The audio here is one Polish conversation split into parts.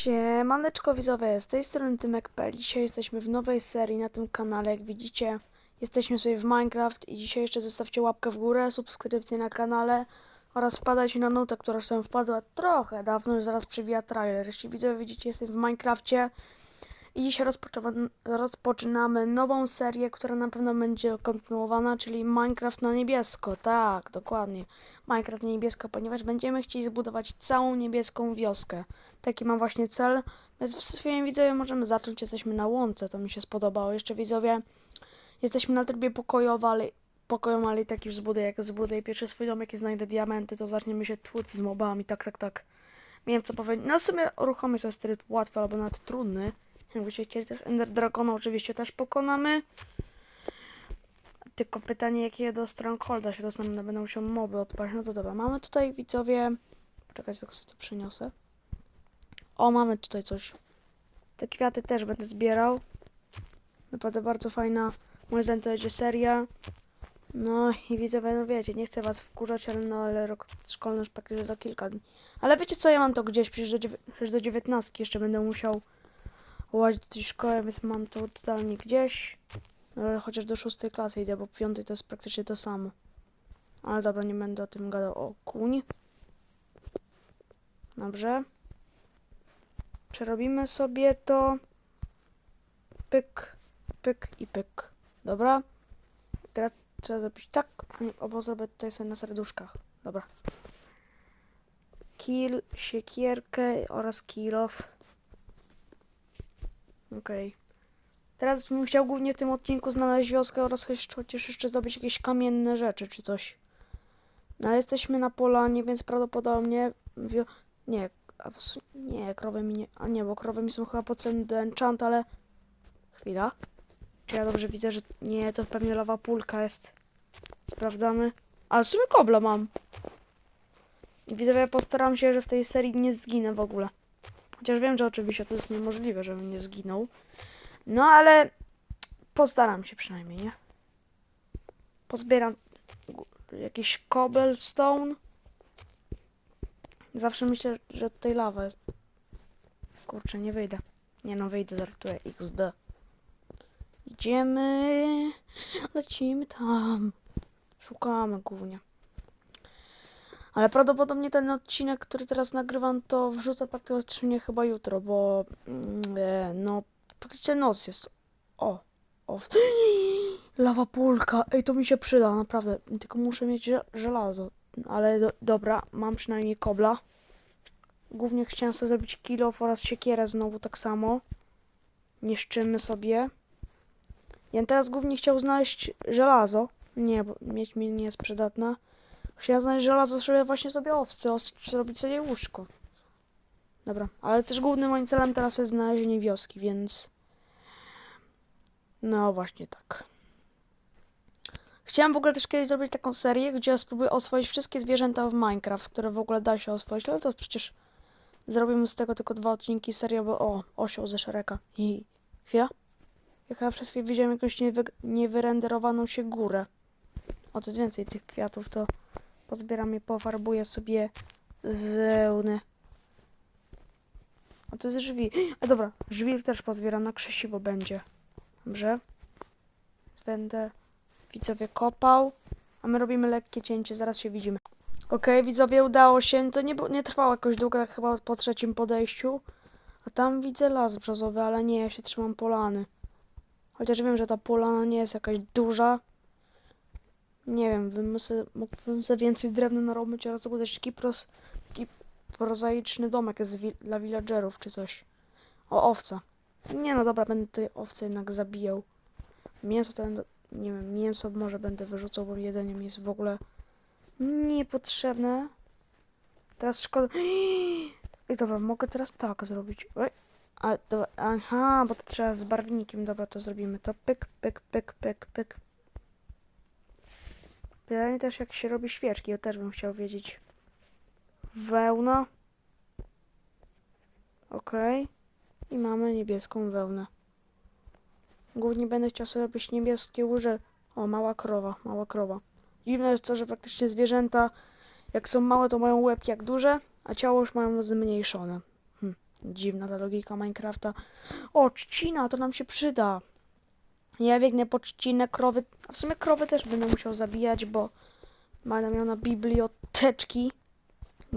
Siemaneczko widzowie, z tej strony Tymek.pl. Dzisiaj jesteśmy w nowej serii na tym kanale, jak widzicie. Jesteśmy sobie w Minecraft i dzisiaj jeszcze zostawcie łapkę w górę, subskrypcję na kanale oraz spadajcie na nutę, która już wpadła trochę dawno, już zaraz przewija trailer. Jeśli widzowie widzicie, jestem w Minecrafcie i dzisiaj rozpoczynamy, nową serię, która na pewno będzie kontynuowana, czyli Minecraft na niebiesko. Tak, dokładnie. Minecraft na niebiesko, ponieważ będziemy chcieli zbudować całą niebieską wioskę. Taki mam właśnie cel. Więc w swoim widzowie możemy zacząć. Jesteśmy na łące, to mi się spodobało. Jeszcze widzowie, jesteśmy na trybie pokojowo, ale pokojem, ale i tak już zbuduję. Jak zbuduję pierwszy swój domek i znajdę diamenty, to zaczniemy się tłuc z mobami. Tak, tak, tak. Nie wiem co powiedzieć. No w sumie uruchomię sobie tryb łatwy albo nawet trudny. Jakbyście chcieli też Ender Dragona oczywiście też pokonamy. Tylko pytanie, jakie do Strongholda się dostanę, będą musiał moby odpaść. No to dobra, mamy tutaj widzowie... Czekajcie, tylko sobie to przyniosę. O, mamy tutaj coś. Te kwiaty też będę zbierał. Naprawdę bardzo fajna, moim zdaniem to będzie seria. No i widzowie, no wiecie, nie chcę was wkurzać, ale no ale rok szkolny już praktycznie za kilka dni. Ale wiecie co, ja mam to gdzieś, przecież do, przecież do 19 jeszcze będę musiał łazić szkoły, więc mam to totalnie gdzieś. No, chociaż do szóstej klasy idę, bo piątej to jest praktycznie to samo. Ale dobra, nie będę o tym gadał. O, kuń. Dobrze. Przerobimy sobie to. Pyk, pyk i pyk. Dobra. Teraz trzeba zrobić tak, albo zrobię tutaj sobie na serduszkach. Dobra. Kill, siekierkę oraz kill off. Okej. Teraz bym chciał głównie w tym odcinku znaleźć wioskę oraz chociaż jeszcze zdobyć jakieś kamienne rzeczy czy coś. No ale jesteśmy na polanie, więc prawdopodobnie wio... Nie, nie, krowy mi nie... A nie, bo krowy mi są chyba potrzebne do enchant, ale... Chwila. Czy ja dobrze widzę, że... Nie, to pewnie lawa pulka jest. Sprawdzamy. A w sumie kobla mam. I widzowie, postaram się, że w tej serii nie zginę w ogóle. Chociaż wiem, że oczywiście to jest niemożliwe, żebym nie zginął. No ale postaram się przynajmniej, nie? Pozbieram jakiś cobblestone. Zawsze myślę, że tutaj lawa jest. Kurczę, nie wyjdę. Nie no, wyjdę, żartuję. XD. Idziemy. Lecimy tam. Szukamy głównie. Ale prawdopodobnie ten odcinek, który teraz nagrywam, to wrzucę praktycznie chyba jutro, bo mm, e, no praktycznie noc jest. O, o. Lawa pulka, ej, to mi się przyda, naprawdę. Tylko muszę mieć żel- żelazo. Ale do, dobra, mam przynajmniej kobla. Głównie chciałem sobie zrobić kilof oraz siekierę znowu tak samo. Niszczymy sobie. Ja teraz głównie chciał znaleźć żelazo. Nie, bo mieć mi nie jest przydatna. Chciałem znaleźć żelazo, żeby właśnie sobie owce, zrobić sobie łóżko. Dobra, ale też głównym moim celem teraz jest znalezienie wioski, więc... No właśnie tak. Chciałem w ogóle też kiedyś zrobić taką serię, gdzie spróbuję oswoić wszystkie zwierzęta w Minecraft, które w ogóle da się oswoić, ale to przecież zrobimy z tego tylko dwa odcinki serii, bo o, osioł ze Szereka. I chwila. Jak ja przez chwilę widziałem jakąś niewy, niewyrenderowaną się górę. O, to jest więcej tych kwiatów, to pozbieram je, pofarbuję sobie wełnę. A to jest żwir. A dobra, żwir też pozbieram, na krzesiwo będzie. Dobrze. Będę widzowie kopał, a my robimy lekkie cięcie, zaraz się widzimy. Okej, widzowie, udało się. To nie, nie trwało jakoś długo, tak chyba po trzecim podejściu. A tam widzę las brzozowy, ale nie, ja się trzymam polany. Chociaż wiem, że ta polana nie jest jakaś duża. Nie wiem, bym se, mógłbym sobie więcej drewna narobić oraz zbudować taki, pros, taki prozaiczny domek wi- dla villagerów czy coś. O, owca. Nie no dobra, będę tej owce jednak zabijał. Mięso to będę, nie wiem, mięso może będę wyrzucał, bo jedzenie mi jest w ogóle niepotrzebne. Teraz szkoda... I dobra, mogę teraz tak zrobić. Oj. A, dobra, aha, bo to trzeba z barwnikiem. Dobra, to zrobimy to. Pyk, pyk, pyk, pyk, pyk. Pytanie też jak się robi świeczki, ja też bym chciał wiedzieć. Wełna. Okej. I mamy niebieską wełnę. Głównie będę chciał sobie robić niebieskie łyże. O, mała krowa, mała krowa. Dziwne jest to, że praktycznie zwierzęta, jak są małe, to mają łeb jak duże, a ciało już mają zmniejszone. Hm. Dziwna ta logika Minecrafta. O, trzcina, to nam się przyda. Ja biegnę po trzcinę, krowy, a w sumie krowy też będę musiał zabijać, bo będę miał na biblioteczki.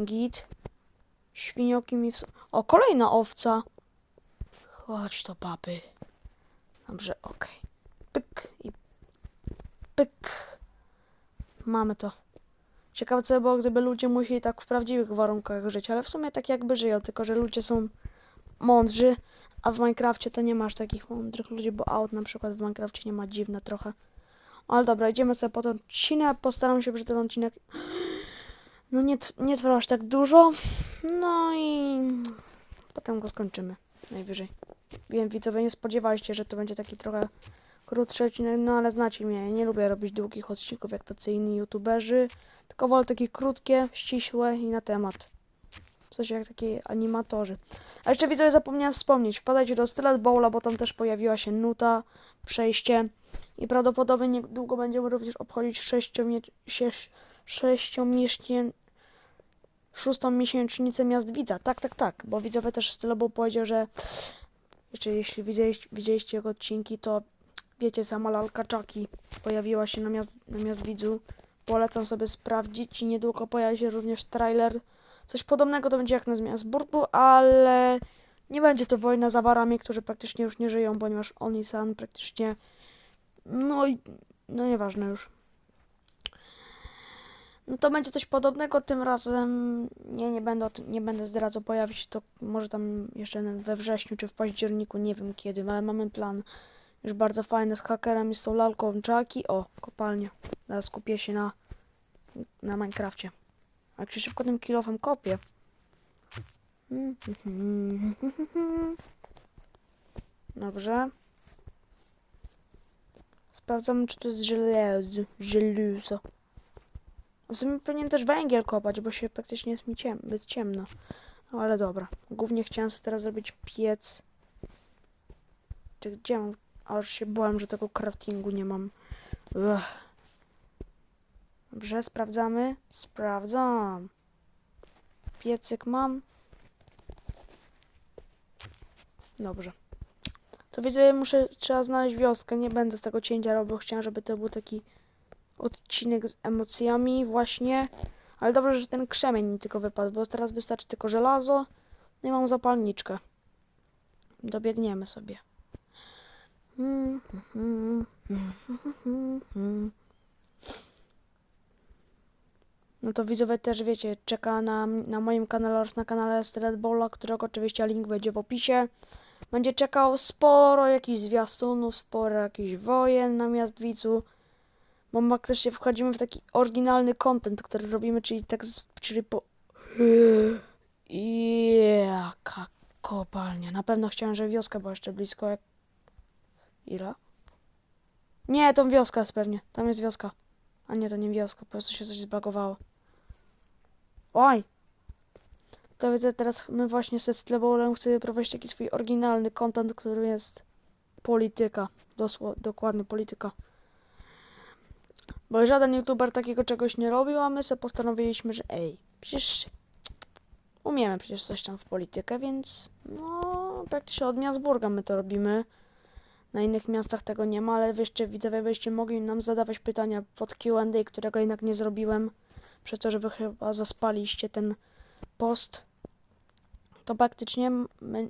Git. Świnioki mi w... O, kolejna owca. Chodź to, baby. Dobrze, okej. Pyk i pyk. Mamy to. Ciekawe co by było, gdyby ludzie musieli tak w prawdziwych warunkach żyć, ale w sumie tak jakby żyją, tylko że ludzie są mądrzy, a w Minecrafcie to nie masz takich mądrych ludzi, bo aut na przykład w Minecrafcie nie ma dziwne trochę. Ale dobra, idziemy sobie po ten odcinek, postaram się, żeby ten odcinek no nie, nie trwał aż tak dużo, no i potem go skończymy, najwyżej. Wiem, widzowie, nie spodziewaliście, że to będzie taki trochę krótszy odcinek, no ale znacie mnie, nie lubię robić długich odcinków jak tacy inni youtuberzy, tylko wolę takie krótkie, ścisłe i na temat. Coś jak taki animatorzy. A jeszcze widzowie zapomniałem wspomnieć, wpadajcie do Stylet Bowla, bo tam też pojawiła się nuta, przejście i prawdopodobnie niedługo będziemy również obchodzić sześciomie... sześć- sześciomiesięcznicę szóstą miesięcznicę miast Widza. Tak, tak, tak, bo widzowie też Stylet Bowl powiedział, że jeszcze jeśli widzieliście, widzieliście jego odcinki, to wiecie, sama lalka Chucky pojawiła się na miast, na miast Widzu. Polecam sobie sprawdzić i niedługo pojawi się również trailer. Coś podobnego to będzie jak na Zmiasburgu, ale nie będzie to wojna za warami, którzy praktycznie już nie żyją, ponieważ oni sam praktycznie. No i. No nieważne już. No to będzie coś podobnego, tym razem nie, nie będę, nie będę zdradzał, pojawi się to może tam jeszcze we wrześniu czy w październiku, nie wiem kiedy, ale mamy plan już bardzo fajny z hakerem i z tą lalką Chucky. O, kopalnia. Teraz skupię się na, na Minecrafcie. Jak się szybko tym kilofem kopię. Dobrze. Sprawdzamy, czy to jest żelazo. Żeluzo. W sumie powinien też węgiel kopać, bo się praktycznie jest mi ciem jest ciemno. No, Ale dobra. Głównie chciałem sobie teraz zrobić piec. Czy gdzie mam? A już się bałem, że tego craftingu nie mam. Ugh. Dobrze, sprawdzamy. Sprawdzam. Piecyk mam. Dobrze. To widzę, muszę, trzeba znaleźć wioskę. Nie będę z tego cięcia robił. Chciałem, żeby to był taki odcinek z emocjami właśnie. Ale dobrze, że ten krzemień mi tylko wypadł, bo teraz wystarczy tylko żelazo. No i mam zapalniczkę. Dobiegniemy sobie. No to widzowie też wiecie, czeka na, na moim kanale oraz na kanale Stred Bolla, którego oczywiście link będzie w opisie. Będzie czekał sporo jakichś zwiastunów, sporo jakichś wojen na Miastwicu. Bo faktycznie wchodzimy w taki oryginalny content, który robimy, czyli tak, czyli po... Jaka kopalnia. Na pewno chciałem, żeby wioska była jeszcze blisko. Jak... Ile? Nie, tą wioska jest pewnie. Tam jest wioska. A nie, to nie wioska, po prostu się coś zbagowało. Oj! To widzę, teraz my właśnie ze Stlebowlem chcemy prowadzić taki swój oryginalny content, który jest polityka. Dosło, dokładnie polityka. Bo żaden youtuber takiego czegoś nie robił, a my sobie postanowiliśmy, że ej, przecież umiemy przecież coś tam w politykę, więc no praktycznie od Miasburga my to robimy. Na innych miastach tego nie ma, ale jeszcze widzowie byście mogli nam zadawać pytania pod Q&A, którego jednak nie zrobiłem, przez to, że wy chyba zaspaliście ten post. To praktycznie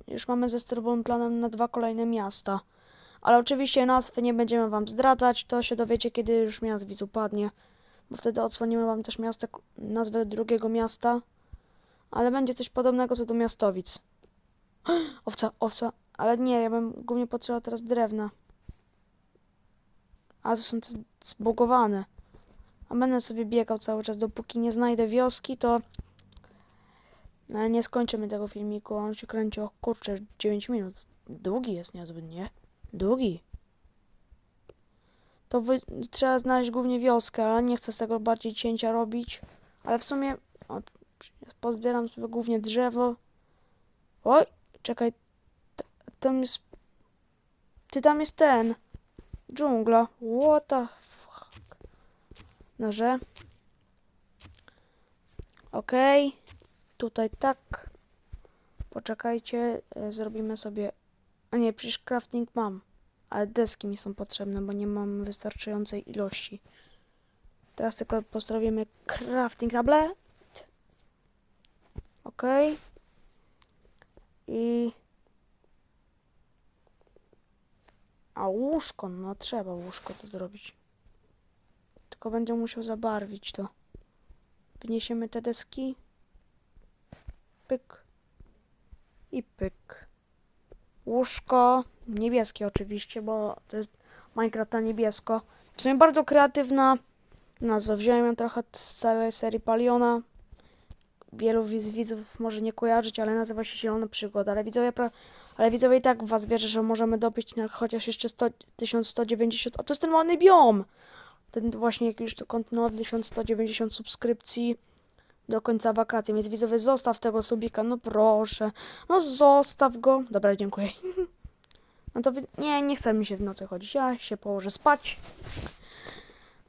już mamy ze sterowym planem na dwa kolejne miasta. Ale oczywiście nazwy nie będziemy wam zdradzać, to się dowiecie, kiedy już miast widz upadnie. Bo wtedy odsłonimy wam też nazwę drugiego miasta. Ale będzie coś podobnego co do miastowic. Owca, owca. Ale nie, ja bym głównie potrzebował teraz drewna. A to są te zbugowane. A będę sobie biegał cały czas, dopóki nie znajdę wioski, to no, nie skończymy tego filmiku. On się kręci, o kurczę, 9 minut. Długi jest niezły, nie? Długi. To wy, trzeba znaleźć głównie wioskę, ale nie chcę z tego bardziej cięcia robić. Ale w sumie o, pozbieram sobie głównie drzewo. Oj, czekaj. T- tam jest... Ty tam jest ten. Dżungla. What the Dobrze. Okej. Tutaj tak. Poczekajcie, e, zrobimy sobie... A nie, przecież crafting mam. Ale deski mi są potrzebne, bo nie mam wystarczającej ilości. Teraz tylko postawimy crafting tablet. Ok. I... A łóżko, no trzeba łóżko to zrobić. Tylko będę musiał zabarwić to. Wyniesiemy te deski. Pyk. I pyk. Łóżko niebieskie oczywiście, bo to jest Minecraft na niebiesko. W sumie bardzo kreatywna nazwa. Wziąłem ją trochę z starej serii Paliona. Wielu z widzów może nie kojarzyć, ale nazywa się Zielona Przygoda. Ale widzowie, pra- ale widzowie i tak was wierzę, że możemy dobić na chociaż jeszcze 100, 1190. A to jest ten ładny biom! Ten właśnie jak już to kontynuował 1190 subskrypcji do końca wakacji. Więc widzowie, zostaw tego subika, no proszę. No zostaw go. Dobra, dziękuję. No to nie, nie chce mi się w nocy chodzić. Ja się położę spać.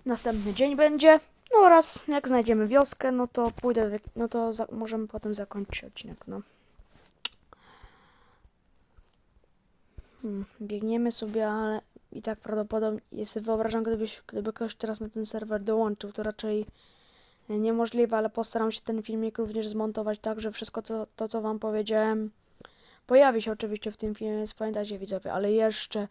Następny dzień będzie. No oraz jak znajdziemy wioskę, no to pójdę, no to możemy potem zakończyć odcinek, no. Hmm, biegniemy sobie, ale i tak prawdopodobnie, sobie wyobrażam, gdybyś, gdyby ktoś teraz na ten serwer dołączył, to raczej e, niemożliwe, ale postaram się ten filmik również zmontować tak, że wszystko to, co wam powiedziałem, pojawi się oczywiście w tym filmie, więc pamiętajcie widzowie, ale jeszcze,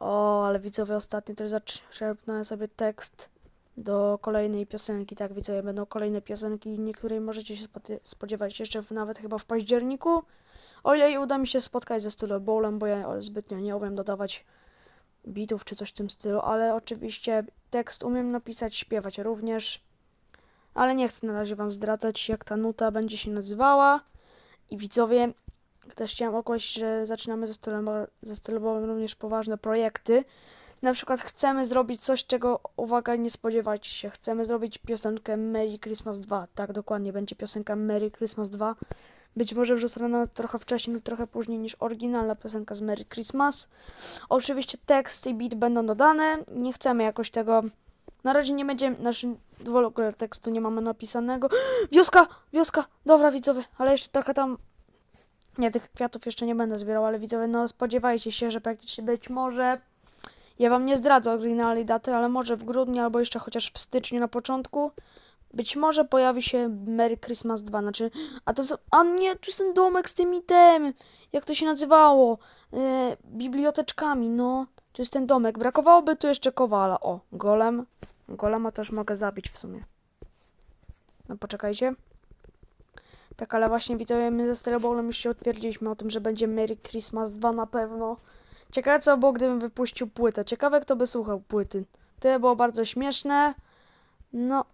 o, ale widzowie ostatnio też zaczerpnąłem sobie tekst do kolejnej piosenki, tak widzowie, będą kolejne piosenki, niektórej możecie się spodziewać jeszcze w, nawet chyba w październiku, o ile uda mi się spotkać ze Stylo Bowlem, bo ja zbytnio nie umiem dodawać bitów czy coś w tym stylu, ale oczywiście tekst umiem napisać, śpiewać również, ale nie chcę na razie wam zdradzać, jak ta nuta będzie się nazywała. I widzowie, też chciałem ogłosić, że zaczynamy ze Stylem, ze Stylem Bowlem również poważne projekty. Na przykład chcemy zrobić coś, czego, uwaga, nie spodziewajcie się. Chcemy zrobić piosenkę Merry Christmas 2. Tak, dokładnie, będzie piosenka Merry Christmas 2. Być może wrzucona trochę wcześniej lub trochę później niż oryginalna piosenka z Merry Christmas. Oczywiście tekst i beat będą dodane. Nie chcemy jakoś tego. Na razie nie będzie. Znaczy, w ogóle tekstu nie mamy napisanego. Wioska! Wioska! Dobra, widzowie, ale jeszcze trochę tam. Nie, tych kwiatów jeszcze nie będę zbierał, ale widzowie, no spodziewajcie się, że praktycznie być może. Ja wam nie zdradzę oryginalnej daty, ale może w grudniu albo jeszcze chociaż w styczniu na początku. Być może pojawi się Merry Christmas 2, znaczy, a to, co- a nie, tu jest ten domek z tymi tem, jak to się nazywało, e, biblioteczkami, no, to jest ten domek, brakowałoby tu jeszcze kowala, o, golem, golema też mogę zabić w sumie, no poczekajcie, tak, ale właśnie widzowie, my ze Sterobowlem już się utwierdziliśmy o tym, że będzie Merry Christmas 2 na pewno, ciekawe co było, gdybym wypuścił płytę, ciekawe kto by słuchał płyty, to było bardzo śmieszne, no,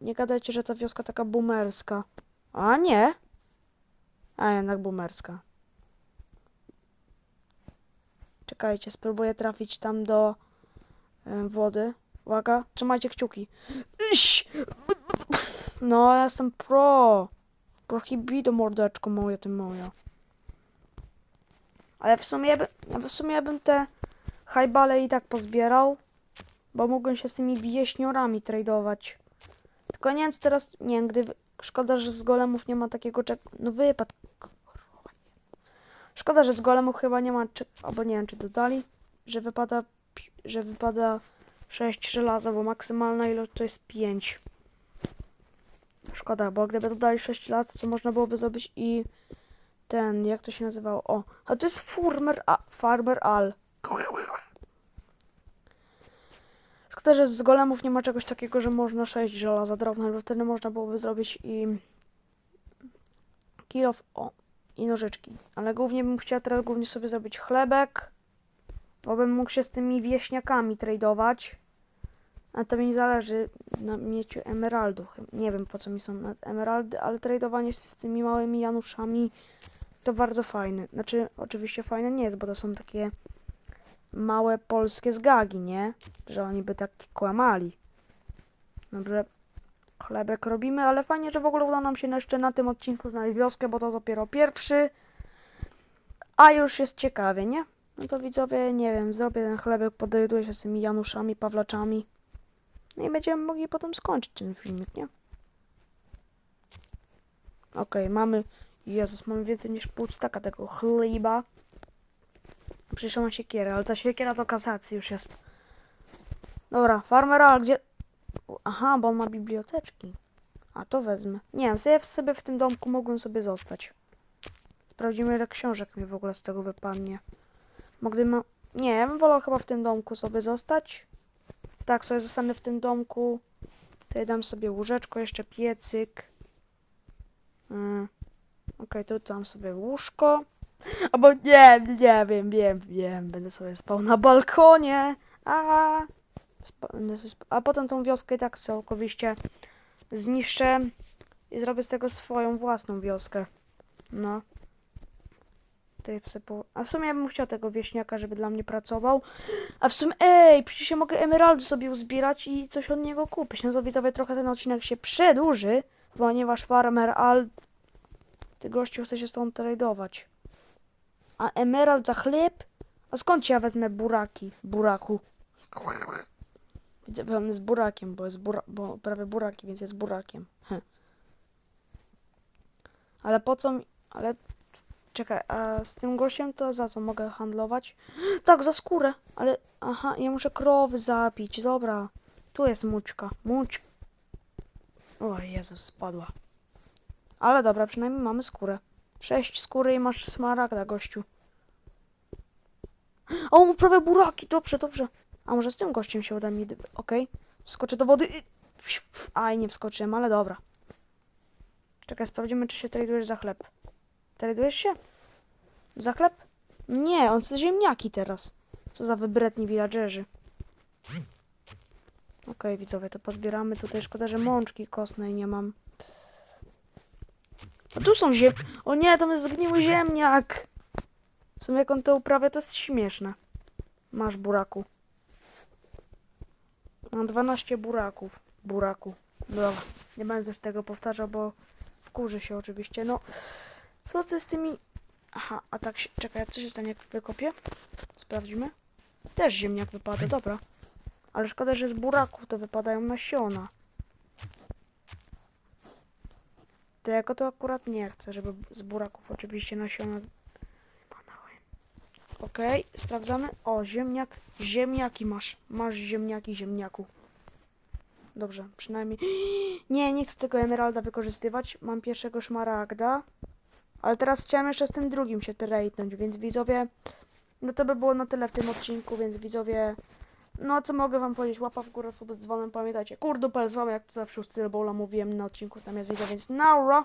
nie gadajcie, że ta wioska taka boomerska. A nie. A jednak boomerska. Czekajcie, spróbuję trafić tam do e, wody. Uwaga, trzymajcie kciuki. No, ja jestem pro. Prohibido mordeczko moje, ty moja. Ale w sumie, w sumie bym te hajbale i tak pozbierał, bo mógłbym się z tymi wieśniorami tradować. Co teraz, nie wiem, gdy, szkoda, że z golemów nie ma takiego czek... No wypad, kurwa. Szkoda, że z golemów chyba nie ma, czy... albo nie wiem, czy dodali, że wypada, że wypada 6 żelaza, bo maksymalna ilość to jest 5. Szkoda, bo gdyby dodali 6 lat, to można byłoby zrobić i ten, jak to się nazywało? O, a to jest Farmer, a, Farmer Al. Szkoda, że z golemów nie ma czegoś takiego, że można 6 żelaza drobne, bo wtedy można byłoby zrobić i kilof, o, i nożyczki. Ale głównie bym chciała teraz głównie sobie zrobić chlebek, bo bym mógł się z tymi wieśniakami tradować. A to mi zależy na mieciu emeraldów. Nie wiem po co mi są emeraldy, ale tradowanie się z tymi małymi januszami to bardzo fajne. Znaczy, oczywiście fajne nie jest, bo to są takie małe polskie zgagi, nie? Że oni by tak kłamali. Dobrze, chlebek robimy, ale fajnie, że w ogóle uda nam się jeszcze na tym odcinku znaleźć wioskę, bo to dopiero pierwszy. A już jest ciekawie, nie? No to widzowie, nie wiem, zrobię ten chlebek, podryduję się z tymi Januszami, Pawlaczami. No i będziemy mogli potem skończyć ten filmik, nie? Okej, mamy Jezus, mam więcej niż pół staka tego chleba. Przecież mam siekierę, ale ta siekiera to kasacji już jest. Dobra, farmer, ale gdzie... Aha, bo on ma biblioteczki. A to wezmę. Nie wiem, sobie, sobie w tym domku mogłem sobie zostać. Sprawdzimy, ile książek mi w ogóle z tego wypadnie. Mogłbym... Nie, ja bym wolał chyba w tym domku sobie zostać. Tak, sobie zostanę w tym domku. Tutaj dam sobie łóżeczko, jeszcze piecyk. Mm. Okej, tu dam sobie łóżko. Albo nie, nie wiem, wiem, wiem. Będę sobie spał na balkonie. A, a potem tą wioskę tak całkowicie zniszczę i zrobię z tego swoją własną wioskę. No. Po... A w sumie ja bym chciał tego wieśniaka, żeby dla mnie pracował. A w sumie, ej, przecież ja mogę emeraldy sobie uzbierać i coś od niego kupić. No to widzowie, trochę ten odcinek się przedłuży, ponieważ farmer Al... Ty gościu chce się tą tradować. A emerald za chleb? A skąd ja wezmę buraki? Buraku. Widzę, on jest burakiem, bo jest bura... bo prawie buraki, więc jest burakiem. Ale po co mi... Ale... Czekaj, a z tym gościem to za co mogę handlować? Tak, za skórę, ale... Aha, ja muszę krowy zabić, dobra. Tu jest mućka, muć... O Jezus, spadła. Ale dobra, przynajmniej mamy skórę. Sześć skóry i masz smaragda, gościu. O, prawie buraki, dobrze, dobrze. A może z tym gościem się uda mi... Okej, wskoczę do wody. Aj, nie wskoczyłem, ale dobra. Czekaj, sprawdzimy, czy się tradujesz za chleb. Tradujesz się? Za chleb? Nie, on chce ziemniaki teraz. Co za wybredni villagerzy. Okej, widzowie, to pozbieramy. Tutaj szkoda, że mączki kostnej nie mam. A tu są ziem... O nie, tam jest zgniły ziemniak! W sumie jak on to uprawia, to jest śmieszne. Masz buraku. Mam 12 buraków. Buraku. Dobra, nie będę już tego powtarzał, bo wkurzy się oczywiście. No, co ty z tymi... Aha, a tak się... Czekaj, co się stanie jak wykopię? Sprawdzimy. Też ziemniak wypada, dobra. Ale szkoda, że z buraków to wypadają nasiona. Tego to akurat nie chcę, żeby z buraków oczywiście nasiona wypadały. Okej, sprawdzamy. O, ziemniak. Ziemniaki masz. Masz ziemniaki, ziemniaku. Dobrze, przynajmniej... Nie, nie chcę tego emeralda wykorzystywać. Mam pierwszego szmaragda. Ale teraz chciałem jeszcze z tym drugim się trade'nąć, więc widzowie... No to by było na tyle w tym odcinku, więc widzowie... No co mogę wam powiedzieć, łapa w górę, sobie z dzwonem, pamiętajcie, kurdupel jak to zawsze u Stylbowla mówiłem na odcinku, tam jest widzowie, więc naura!